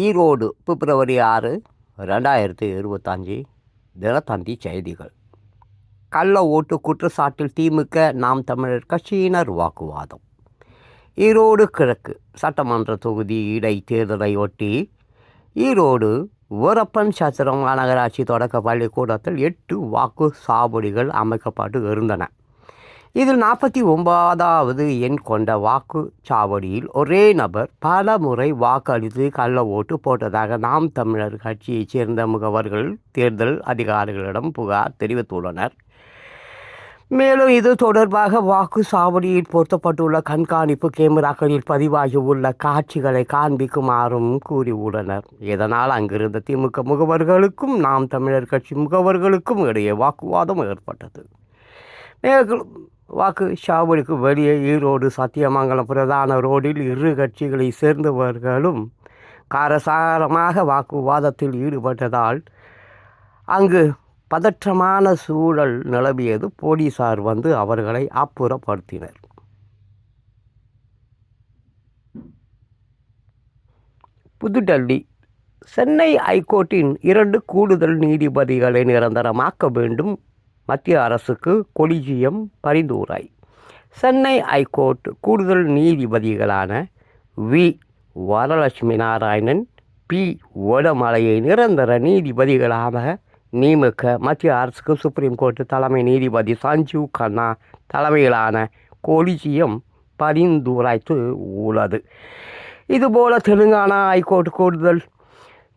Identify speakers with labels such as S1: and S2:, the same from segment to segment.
S1: ஈரோடு பிப்ரவரி ஆறு ரெண்டாயிரத்தி இருபத்தஞ்சி தினத்தந்தி செய்திகள். கள்ள ஓட்டு குற்றச்சாட்டில் திமுக நாம் தமிழர் கட்சியினர் வாக்குவாதம். ஈரோடு கிழக்கு சட்டமன்ற தொகுதி இடைத்தேர்தலை ஒட்டி ஈரோடு உரப்பன் சத்திரம் மாநகராட்சி தொடக்க பள்ளிக்கூடத்தில் எட்டு வாக்கு சாவடிகள் அமைக்கப்பட்டு இருந்தன. இதில் நாற்பத்தி ஒன்பதாவது எண் கொண்ட வாக்குச்சாவடியில் ஒரே நபர் பல முறை வாக்களித்து கள்ள ஓட்டு போட்டதாக நாம் தமிழர் கட்சியைச் சேர்ந்த முகவர்கள் தேர்தல் அதிகாரிகளிடம் புகார் தெரிவித்துள்ளனர். மேலும் இது தொடர்பாக வாக்குச்சாவடியில் பொருத்தப்பட்டுள்ள கண்காணிப்பு கேமராக்களில் பதிவாகியுள்ள காட்சிகளை காண்பிக்குமாறும் கூறியுள்ளனர். இதனால் அங்கிருந்த திமுக முகவர்களுக்கும் நாம் தமிழர் கட்சி முகவர்களுக்கும் இடையே வாக்குவாதம் ஏற்பட்டது. நேர்கள் வாக்கு சாவடிக்கு வெளியே ஈரோடு சத்தியமங்கலம் பிரதான ரோடில் இரு கட்சிகளை சேர்ந்தவர்களும் காரசாரமாக வாக்குவாதத்தில் ஈடுபட்டதால் அங்கு பதற்றமான சூழல் நிலவியது. போலீசார் வந்து அவர்களை அப்புறப்படுத்தினர். புதுடெல்லி சென்னை ஐகோர்ட்டின் இரண்டு கூடுதல் நீதிபதிகளை நிரந்தரமாக்க வேண்டும். மத்திய அரசுக்கு கொலிஜியம் பரிந்துரை. சென்னை ஐகோர்ட் கூடுதல் நீதிபதிகளான வி. வரலட்சுமி நாராயணன் பி. வடமலையை நிரந்தர நீதிபதிகளாக நியமிக்க மத்திய அரசுக்கு சுப்ரீம் கோர்ட் தலைமை நீதிபதி சஞ்சீவ் கண்ணா தலைமையிலான கொலிஜியம் பரிந்துரைத்து உள்ளது. இதுபோல தெலுங்கானா ஹைகோர்ட் கூடுதல்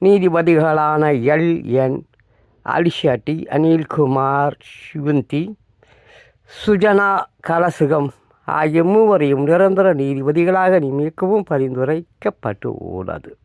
S1: நீதிபதிகளான எல். என். ஆலிஷாட்டி அனில்குமார் சிவந்தி சுஜனா கலசுகம் ஆகிய மூவரையும் நிரந்தர நீதிபதிகளாக நியமிக்கவும் பரிந்துரைக்கப்பட்டு உள்ளது.